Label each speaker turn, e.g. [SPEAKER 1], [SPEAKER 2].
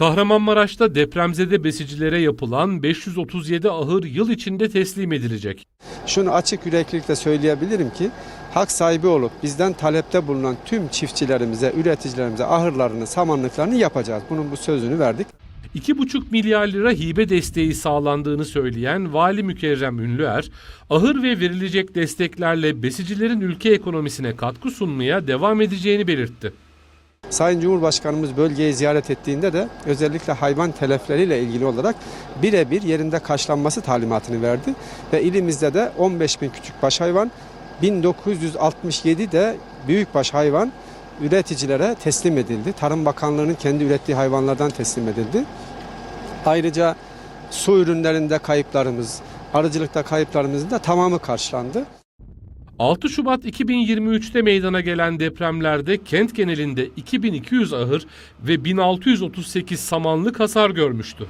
[SPEAKER 1] Kahramanmaraş'ta depremzede besicilere yapılan 537 ahır yıl içinde teslim edilecek.
[SPEAKER 2] Şunu açık yüreklilikle söyleyebilirim ki hak sahibi olup bizden talepte bulunan tüm çiftçilerimize, üreticilerimize ahırlarını, samanlıklarını yapacağız. Bunun bu sözünü verdik.
[SPEAKER 1] 2,5 milyar lira hibe desteği sağlandığını söyleyen Vali Mükerrem Ünlüer, ahır ve verilecek desteklerle besicilerin ülke ekonomisine katkı sunmaya devam edeceğini belirtti.
[SPEAKER 2] Sayın Cumhurbaşkanımız bölgeyi ziyaret ettiğinde de özellikle hayvan telefleriyle ilgili olarak birebir yerinde karşılanması talimatını verdi. Ve ilimizde de 15 bin küçükbaş hayvan, 1967 de büyükbaş hayvan üreticilere teslim edildi. Tarım Bakanlığı'nın kendi ürettiği hayvanlardan teslim edildi. Ayrıca su ürünlerinde kayıplarımız, arıcılıkta kayıplarımızın da tamamı karşılandı.
[SPEAKER 1] 6 Şubat 2023'te meydana gelen depremlerde kent genelinde 2200 ahır ve 1638 samanlık hasar görmüştü.